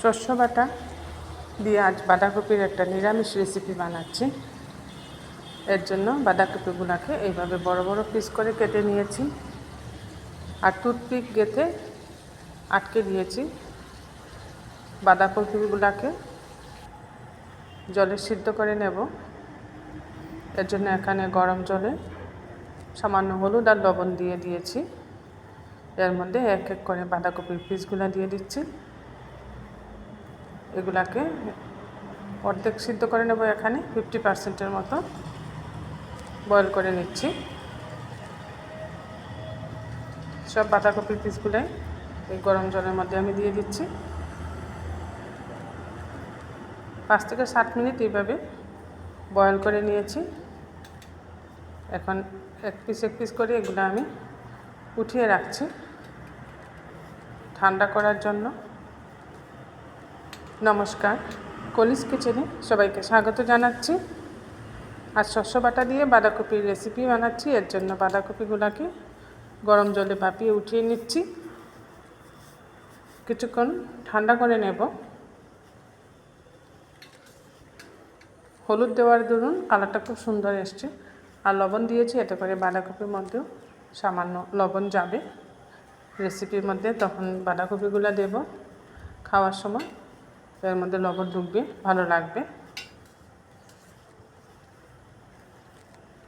শস্য বাটা দিয়ে আজ বাঁধাকপির একটা নিরামিষ রেসিপি বানাচ্ছি। এর জন্য বাঁধাকপিগুলোকে এইভাবে বড় বড় পিস করে কেটে নিয়েছি। আর টুথপিক গেঁথে আটকে দিয়েছি। বাঁধাকপিগুলোকে জলে সিদ্ধ করে নেব। এর জন্য এখানে গরম জলে সামান্য হলুদ আর লবণ দিয়ে দিয়েছি। এর মধ্যে এক এক করে বাঁধাকপির পিসগুলো দিয়ে দিচ্ছি। এগুলাকে অর্ধেক সিদ্ধ করে নেব এখানে ফিফটি পার্সেন্টের মতো। বয়েল করে নিচ্ছি। সব বাঁধাকপির পিসগুলোই এই গরম জলের মধ্যে আমি দিয়ে দিচ্ছি। পাঁচ থেকে সাত মিনিট এইভাবে বয়েল করে নিয়েছি। এখন এক পিস এক পিস করে এগুলো আমি উঠিয়ে রাখছি। ঠান্ডা করার জন্য। নমস্কার। কলিস কিচেনে সবাইকে স্বাগত জানাচ্ছি। আর শস্য বাটা দিয়ে বাঁধাকপির রেসিপি বানাচ্ছি। এর জন্য বাঁধাকপিগুলোকে গরম জলে ভাপিয়ে উঠিয়ে নিচ্ছি। কিছুক্ষণ ঠান্ডা করে নেব। হলুদ দেওয়ার দরুন কালারটা খুব সুন্দর এসছে। আর লবণ দিয়েছি, এতে করে বাঁধাকপির মধ্যেও সামান্য লবণ যাবে। রেসিপির মধ্যে তখন বাঁধাকপিগুলো দেব। খাওয়ার সময় এর মধ্যে লবণ ঢুকবে, ভালো লাগবে।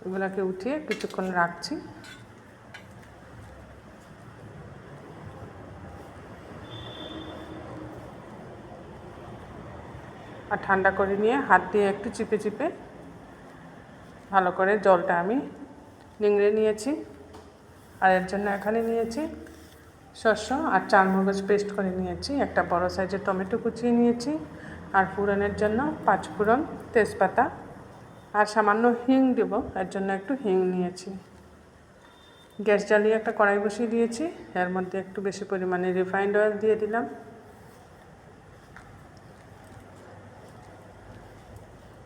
এগুলোকে উঠিয়ে কিছুক্ষণ রাখছি। আর ঠান্ডা করে নিয়ে হাত দিয়ে একটু চিপে চিপে ভালো করে জলটা আমি নিংড়ে নিয়েছি। আর এর জন্য এখানে নিয়েছি শস্য আর চারমগজ পেস্ট করে নিয়েছি। একটা বড় সাইজের টমেটো কুচিয়ে নিয়েছি। আর ফুরনের জন্য পাঁচ ফুরন তেজপাতা। আর সামান্য হিং দেব, এর জন্য একটু হিং নিয়েছি। গ্যাস জ্বালিয়ে একটা কড়াই বসিয়ে দিয়েছি। এর মধ্যে একটু বেশি পরিমাণে রিফাইন্ড অয়েল দিয়ে দিলাম।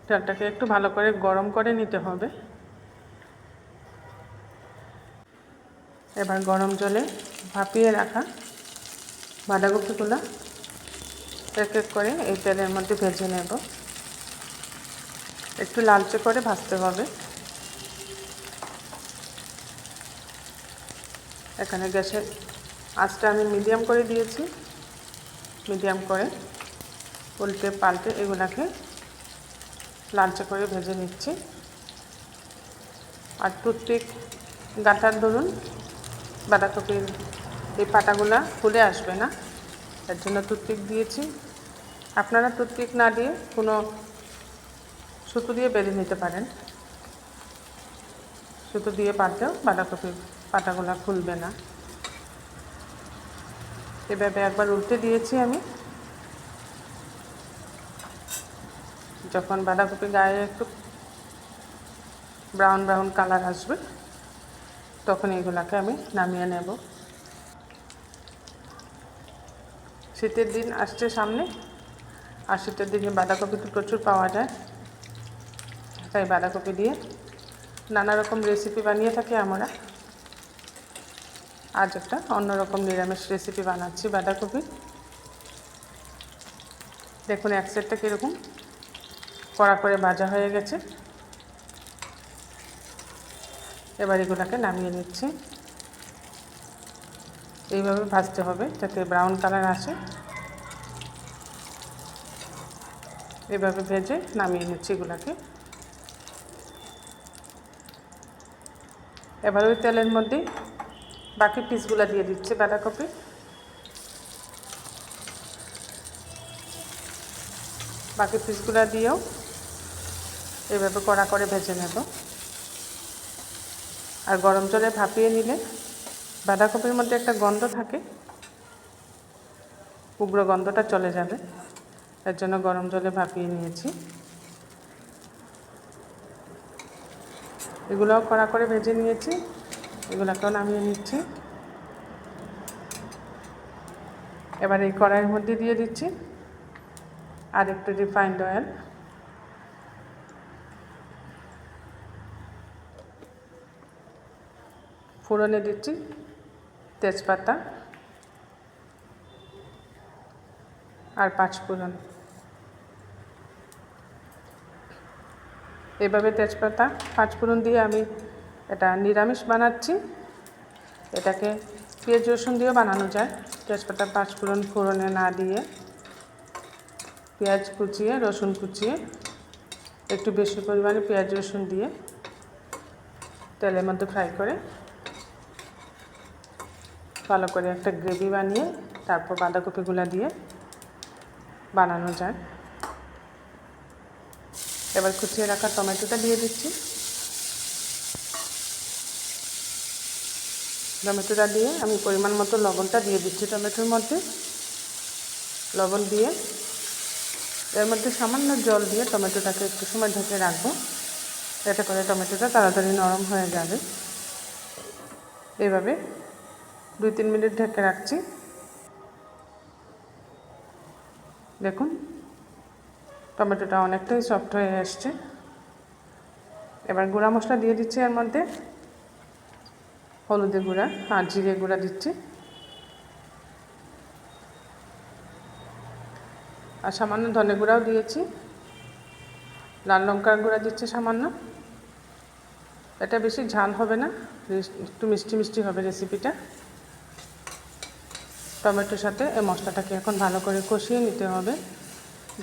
তেলটাকে একটু ভালো করে গরম করে নিতে হবে। এবার গরম জলে ভাপিয়ে রাখা বাঁধাকপিগুলো এক এক করে এই তেলের মধ্যে ভেজে নেব। একটু লালচে করে ভাজতে হবে। এখানে গ্যাসের আঁচটা আমি মিডিয়াম করে দিয়েছি। মিডিয়াম করে উল্টে পাল্টে এগুলাকে লালচে করে ভেজে নিচ্ছি। আর টুথপিক গাঁটার ধরুন বাঁধাকপির এই পাতাগুলা ফুলে আসবে না। তার জন্য টুথপিক দিয়েছি। আপনারা টুথপিক না দিয়ে কোনো সুতো দিয়ে বেঁধে নিতে পারেন। সুতো দিয়ে পাতলেও বাঁধাকপির পাতাগুলা খুলবে না। এভাবে একবার উল্টে দিয়েছি আমি। যখন বাঁধাকপি গায়ে একটু ব্রাউন ব্রাউন কালার আসবে, তখন এগুলাকে আমি নামিয়ে নেব। শীতের দিন আসছে সামনে, আর শীতের দিনে বাঁধাকপি তো প্রচুর পাওয়া যায়। তাই বাঁধাকপি দিয়ে নানা রকম রেসিপি বানিয়ে থাকি আমরা। আজ একটা অন্যরকম নিরামিষ রেসিপি বানাচ্ছি বাঁধাকপি। দেখুন, এক সেটটা কীরকম? কড়া করে ভাজা হয়ে গেছে। এবার এগুলোকে নামিয়ে নিচ্ছি। এইভাবে ভাজতে হবে যাতে ব্রাউন কালার আসে। এভাবে ভেজে নামিয়ে নিচ্ছি এগুলোকে। এবার ওই তেলের মধ্যে বাকি পিসগুলো দিয়ে দিচ্ছে বাঁধাকপি। বাকি পিসগুলো দিয়েও এভাবে কড়া করে ভেজে নেব। আর গরম জলে ভাপিয়ে নিলে বাঁধাকপির মধ্যে একটা গন্ধ থাকে, উগ্র গন্ধটা চলে যাবে। এর জন্য গরম জলে ভাপিয়ে নিয়েছি। এগুলোও কড়া করে ভেজে নিয়েছি, এগুলোকেও নামিয়ে নিচ্ছি। এবার এই কড়াইয়ের মধ্যে দিয়ে দিচ্ছি আর একটু রিফাইন্ড অয়েল ফোড়নে দিচ্ছি তেজপাতা আর পাঁচ ফোড়ন। এভাবে তেজপাতা, পাঁচ ফোড়ন দিয়ে আমি এটা নিরামিষ বানাচ্ছি। এটাকে পেঁয়াজ, রসুন দিয়েও বানানো যায়। তেজপাতা, পাঁচ ফোড়ন ফোড়নে না দিয়ে পেঁয়াজ কুচিয়ে, রসুন কুচিয়ে, একটু বেশি পরিমাণে পেঁয়াজ, রসুন দিয়ে তেলের মধ্যে ফ্রাই করে ভালো করে একটা গ্রেভি বানিয়ে তারপর বাঁধাকপিগুলো দিয়ে বানানো যায়। এবার কুচিয়ে রাখা টমেটোটা দিয়ে দিচ্ছি। টমেটোটা দিয়ে আমি পরিমাণ মতো লবণটা দিয়ে দিচ্ছি টমেটোর মধ্যে। লবণ দিয়ে এর মধ্যে সামান্য জল দিয়ে টমেটোটাকে একটু সময় ঢেকে রাখব। এতে করে টমেটোটা তাড়াতাড়ি নরম হয়ে যাবে। এইভাবে দুই তিন মিনিট ঢেকে রাখছি। দেখুন, টমেটোটা অনেকটাই সফট হয়ে এসছে। এবার গুঁড়া মশলা দিয়ে দিচ্ছি এর মধ্যে। হলুদের গুঁড়া আর জিরে গুঁড়া দিচ্ছি। আর সামান্য ধনে গুঁড়াও দিয়েছি। লাল লঙ্কার গুঁড়া দিচ্ছি সামান্য। এটা বেশি ঝাল হবে না একটু মিষ্টি মিষ্টি হবে রেসিপিটা টমেটোর সাথে এই মশলাটাকে এখন ভালো করে কষিয়ে নিতে হবে।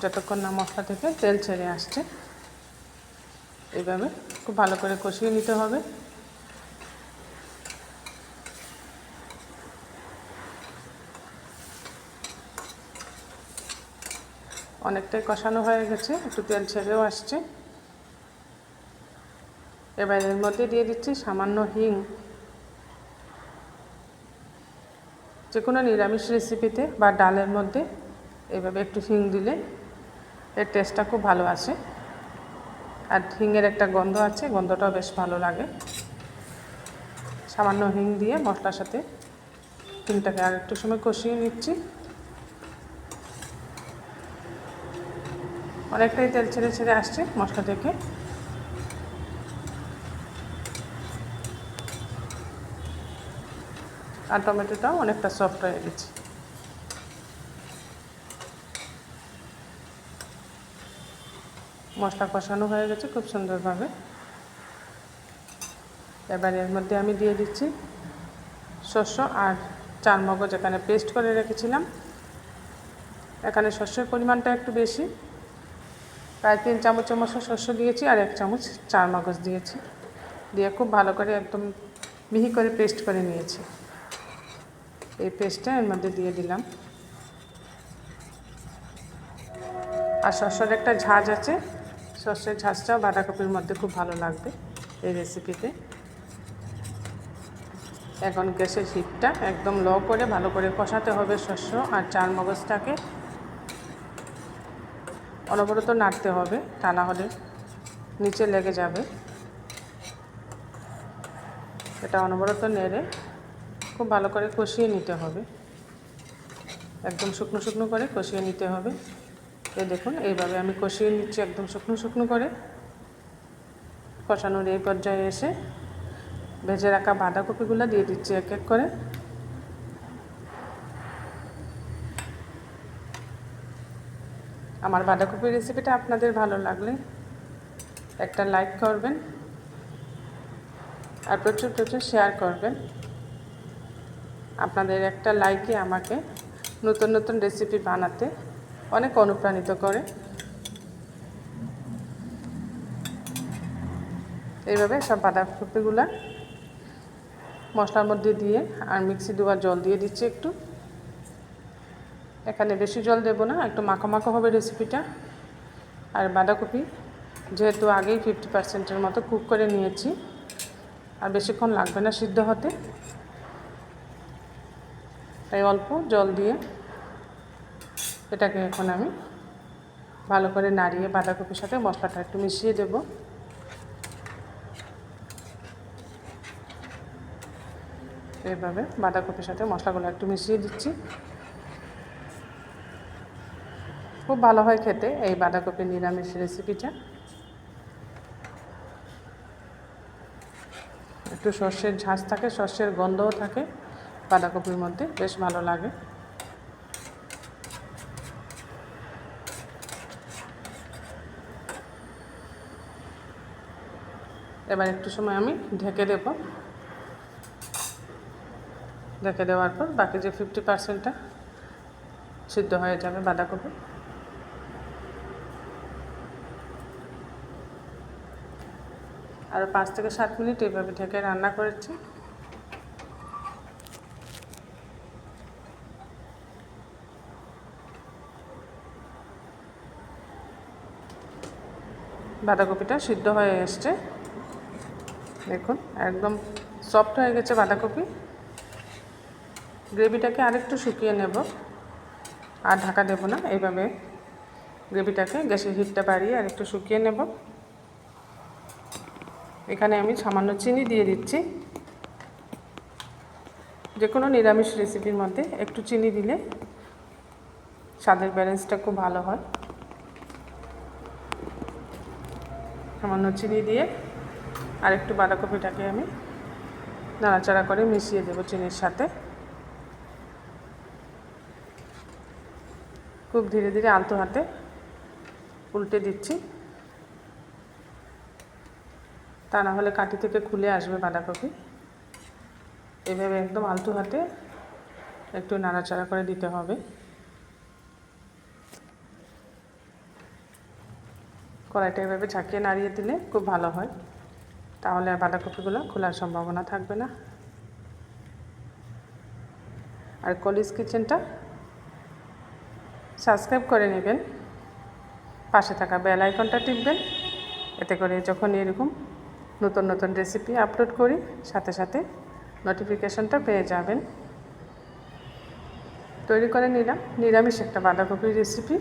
যতক্ষণ না মশলা থেকে তেল ছেড়ে আসছে, এইভাবে খুব ভালো করে কষিয়ে নিতে হবে। অনেকটাই কষানো হয়ে গেছে, একটু তেল ছেড়েও আসছে। এবার এর মধ্যে দিয়ে দিচ্ছি সামান্য হিং। যে কোনো নিরামিষ রেসিপিতে বা ডালের মধ্যে এভাবে একটু হিং দিলে এর টেস্টটা খুব ভালো আসে। আর হিংয়ের একটা গন্ধ আছে, গন্ধটাও বেশ ভালো লাগে। সামান্য হিং দিয়ে মশলার সাথে হিংটাকে আর একটু সময় কষিয়ে নিচ্ছি। অনেকটাই তেল ছেড়ে ছেড়ে আসছে মশলা থেকে। আর টমেটোটাও অনেকটা সফট হয়ে গেছে। মশলা কষানো হয়ে গেছে খুব সুন্দরভাবে। এবার এর মধ্যে আমি দিয়ে দিচ্ছি শস্য আর চার মগজ এখানে পেস্ট করে রেখেছিলাম। এখানে শস্যের পরিমাণটা একটু বেশি। প্রায় তিন চামচের মতো শস্য দিয়েছি আর এক চামচ চার মগজ দিয়েছি। দিয়ে খুব ভালো করে একদম মিহি করে পেস্ট করে নিয়েছি। এই পেস্টটা এর মধ্যে দিয়ে দিলাম। আর শস্যের একটা ঝাঁজ আছে শস্যের ঝাঁজটাও বাঁধাকপির মধ্যে খুব ভালো লাগবে এই রেসিপিতে এখন গ্যাসের হিটটা একদম লো করে ভালো করে কষাতে হবে শস্য আর চার মগজটাকে অনবরত নাড়তে হবে, তা না হলে নিচে লেগে যাবে। এটা অনবরত নেড়ে খুব ভালো করে কষিয়ে নিতে হবে। একদম শুকনো শুকনো করে কষিয়ে নিতে হবে। এই দেখুন, এইভাবে আমি কষিয়ে নিচ্ছি একদম শুকনো শুকনো করে। কষানোর এই পর্যায়ে এসে ভেজে রাখা বাঁধাকপিগুলো দিয়ে দিচ্ছি এক এক করে। আমার বাঁধাকপির রেসিপিটা আপনাদের ভালো লাগলে একটা লাইক করবেন আর প্রচুর প্রচুর শেয়ার করবেন। আপনাদের একটা লাইকে আমাকে নতুন নতুন রেসিপি বানাতে অনেক অনুপ্রাণিত করে। এইভাবে সব বাঁধাকপিগুলা মশলার মধ্যে দিয়ে আর মিক্সি দুবার জল দিয়ে দিচ্ছি একটু। এখানে বেশি জল দেব না, একটু মাখো মাখো হবে রেসিপিটা আর বাঁধাকপি যেহেতু আগেই ফিফটি পার্সেন্টের মতো কুক করে নিয়েছি, আর বেশিক্ষণ লাগবে না সিদ্ধ হতে। তাই অল্প জল দিয়ে এটাকে এখন আমি ভালো করে নাড়িয়ে বাঁধাকপির সাথে মশলাটা একটু মিশিয়ে দেব। এইভাবে বাঁধাকপির সাথে মশলাগুলো একটু মিশিয়ে দিচ্ছি। খুব ভালো হয় খেতে এই বাঁধাকপি নিরামিষ রেসিপিটা। একটু সর্ষের ঝাঁজ থাকে, সর্ষের গন্ধও থাকে। বাঁধাকপির মধ্যে, বেশ ভালো লাগে। এবার একটু সময় আমি ঢেকে দেব। ঢেকে দেওয়ার পর বাকি যে ফিফটি পার্সেন্টটা সিদ্ধ হয়ে যাবে বাঁধাকপি। আর পাঁচ থেকে সাত মিনিট এইভাবে ঢেকে রান্না করেছি। বাঁধাকপিটা সিদ্ধ হয়ে এসছে। দেখুন, একদম সফট হয়ে গেছে বাঁধাকপি। গ্রেভিটাকে আরেকটু শুকিয়ে নেব। আর ঢাকা দেব না, এইভাবে গ্রেভিটাকে গ্যাসের হিটটা বাড়িয়ে আর একটু শুকিয়ে নেব। এখানে আমি সামান্য চিনি দিয়ে দিচ্ছি। যে কোনো নিরামিষ রেসিপির মধ্যে একটু চিনি দিলে স্বাদের ব্যালেন্সটা খুব ভালো হয়। সামান্য চিনি দিয়ে আর একটু বাঁধাকপিটাকে আমি নাড়াচাড়া করে মিশিয়ে দেবো চিনির সাথে। খুব ধীরে ধীরে আলতো হাতে উল্টে দিচ্ছি। তা না হলে কাঠি থেকে খুলে আসবে বাঁধাকপি। এভাবে একদম আলতো হাতে একটু নাড়াচাড়া করে দিতে হবে। কড়াইটা এভাবে ঝাঁকিয়ে নাড়িয়ে দিলে খুব ভালো হয়। তাহলে আর বাঁধাকপিগুলো খোলার সম্ভাবনা থাকবে না। আর কলিজ কিচেনটা সাবস্ক্রাইব করে নেবেন। পাশে থাকা বেল আইকনটা টিপবেন। এতে করে যখন এরকম নতুন নতুন রেসিপি আপলোড করি, সাথে সাথে নোটিফিকেশনটা পেয়ে যাবেন। তৈরি করে নিলাম। নিরামিষ একটা বাঁধাকপির রেসিপি।